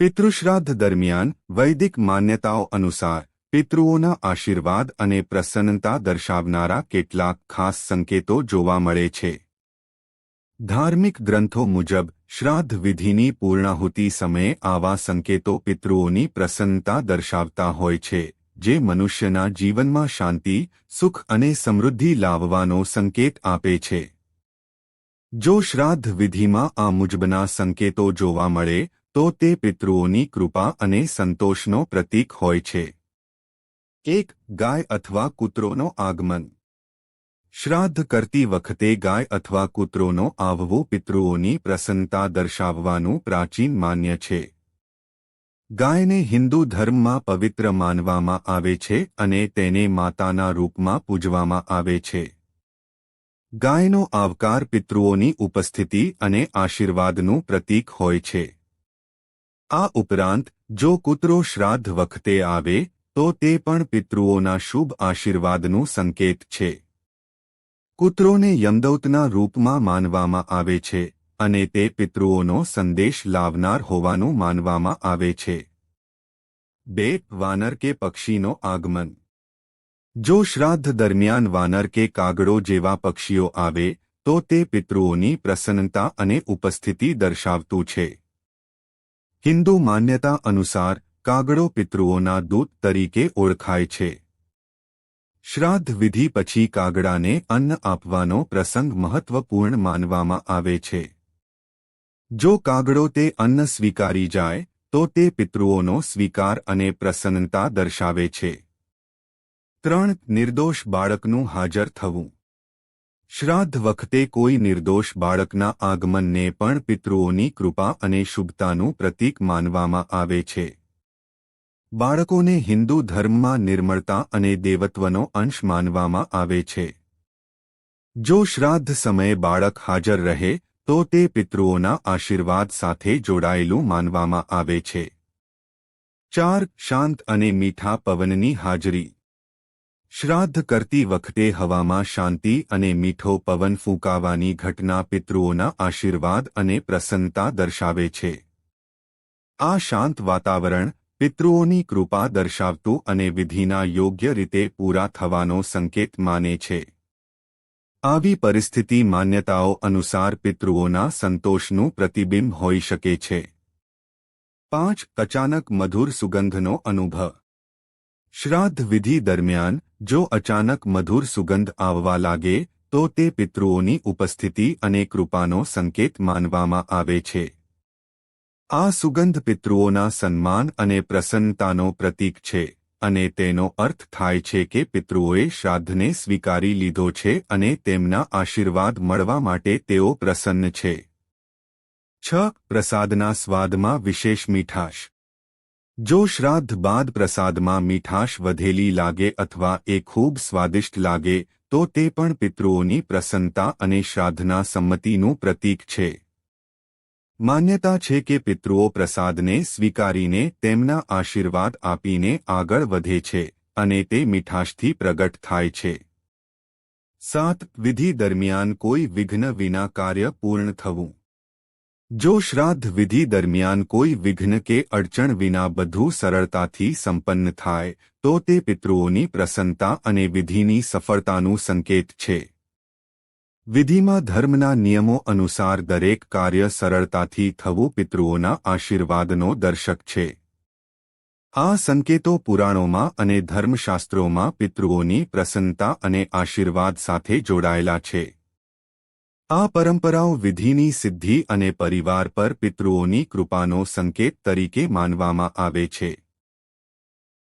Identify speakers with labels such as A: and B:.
A: પિતૃશ્રાદ્ધ દરમિયાન વૈદિક માન્યતાઓ અનુસાર પિતૃઓના આશીર્વાદ અને પ્રસન્નતા દર્શાવનારા કેટલાક ખાસ સંકેતો જોવા મળે છે. ધાર્મિક ગ્રંથો મુજબ, શ્રાદ્ધ વિધિની પૂર્ણાહુતિ સમયે આવા સંકેતો પિતૃઓની પ્રસન્નતા દર્શાવતા હોય છે, જે મનુષ્યના જીવનમાં શાંતિ, સુખ અને સમૃદ્ધિ લાવવાનો સંકેત આપે છે. જો શ્રાદ્ધ વિધિમાં આ મુજબના સંકેતો જોવા મળે તો તે પિતૃઓની કૃપા અને સંતોષનો પ્રતીક હોય છે. એક, ગાય અથવા કૂતરોનો આગમન. શ્રાદ્ધ કરતી વખતે ગાય અથવા કૂતરોનો આવવું પિતૃઓની પ્રસન્નતા દર્શાવવાનું પ્રાચીન માન્ય છે. ગાયને હિન્દુ ધર્મમાં પવિત્ર માનવામાં આવે છે અને તેને માતાના રૂપમાં પૂજવામાં આવે છે. ગાયનો આવકાર પિતૃઓની ઉપસ્થિતિ અને આશીર્વાદનું પ્રતીક હોય છે. આ ઉપરાંત, જો કૂતરો શ્રાદ્ધ વખતે આવે, તો તે પણ પિતૃઓના શુભ આશીર્વાદનું સંકેત છે. કૂતરોને યમદૌતના રૂપમાં માનવામાં આવે છે, અને તે પિતૃઓનો સંદેશ લાવનાર હોવાનું માનવામાં આવે છે. બે વાનર કે પક્ષીનો આગમન. જો શ્રાદ્ધ દરમિયાન વાનર કે કાગડો જેવા પક્ષીઓ આવે, તો તે પિતૃઓની પ્રસન્નતા અને ઉપસ્થિતિ દર્શાવતું છે. હિન્દુ માન્યતા અનુસાર કાગડો પિતૃઓના દૂત તરીકે ઓળખાય છે. શ્રાદ્ધ વિધિ પછી કાગડાને અન્ન આપવાનો પ્રસંગ મહત્વપૂર્ણ માનવામાં આવે છે. જો કાગડો તે અન્ન સ્વીકારી જાય, તો તે પિતૃઓનો સ્વીકાર અને પ્રસન્નતા દર્શાવે છે. ત્રણ નિર્દોષ બાળકનું હાજર થવું. શ્રાદ્ધ વખતે કોઈ નિર્દોષ બાળકના આગમનને પણ પિતૃઓની કૃપા અને શુભતાનું પ્રતીક માનવામાં આવે છે. બાળકોને હિન્દુ ધર્મમાં નિર્મળતા અને દેવત્વનો અંશ માનવામાં આવે છે. જો શ્રાદ્ધ સમયે બાળક હાજર રહે, તો તે પિતૃઓના આશીર્વાદ સાથે જોડાયેલું માનવામાં આવે છે. ચાર, શાંત અને મીઠા પવનની હાજરી. શ્રાદ્ધ કરતી વખતે હવામાં શાંતિ અને મીઠો પવન ફૂંકાવાની ઘટના પિતૃઓના આશીર્વાદ અને પ્રસન્નતા દર્શાવે છે. આ શાંત વાતાવરણ પિતૃઓની કૃપા દર્શાવતું અને વિધિના યોગ્ય રીતે પૂરા થવાનો સંકેત માને છે. આવી પરિસ્થિતિ માન્યતાઓ અનુસાર પિતૃઓના સંતોષનું પ્રતિબિંબ હોઈ શકે છે. પાંચ અચાનક મધુર સુગંધનો અનુભવ. શ્રાદ્ધ વિધિ દરમિયાન જો અચાનક મધુર સુગંધ આવવા લાગે, તો તે પિતૃઓની ઉપસ્થિતિ અને કૃપાનો સંકેત માનવામાં આવે છે. આ સુગંધ પિતૃઓના સન્માન અને પ્રસન્નતાનો પ્રતીક છે, અને તેનો અર્થ થાય છે કે પિતૃઓએ શ્રાદ્ધને સ્વીકારી લીધો છે અને તેમના આશીર્વાદ મળવા માટે તેઓ પ્રસન્ન છે. છ પ્રસાદના સ્વાદમાં વિશેષ મીઠાશ. જો શ્રાદ્ધ બાદ પ્રસાદમાં મીઠાશ વધેલી લાગે અથવા એ ખૂબ સ્વાદિષ્ટ લાગે, તો તે પણ પિતૃઓની પ્રસન્નતા અને શ્રાદ્ધના સંમતિનું પ્રતીક છે. માન્યતા છે કે પિતૃઓ પ્રસાદને સ્વીકારીને તેમના આશીર્વાદ આપીને આગળ વધે છે અને તે મીઠાશથી પ્રગટ થાય છે. સાત વિધિ દરમિયાન કોઈ વિઘ્ન વિના કાર્ય પૂર્ણ થવું. જો શ્રાદ્ધ વિધિ દરમિયાન કોઈ વિઘ્ન કે અડચણ વિના બધું સરળતાથી સંપન્ન થાય, તો તે પિતૃઓની પ્રસન્નતા અને વિધિની સફળતાનું સંકેત છે. વિધિમાં ધર્મના નિયમો અનુસાર દરેક કાર્ય સરળતાથી થવું પિતૃઓના આશીર્વાદનો દર્શક છે. આ સંકેતો પુરાણોમાં અને ધર્મશાસ્ત્રોમાં પિતૃઓની પ્રસન્નતા અને આશીર્વાદ સાથે જોડાયેલા છે. આ પરંપરાઓ વિધિની સિદ્ધિ અને પરિવાર પર પિતૃઓની કૃપાનો સંકેત તરીકે માનવામાં આવે છે.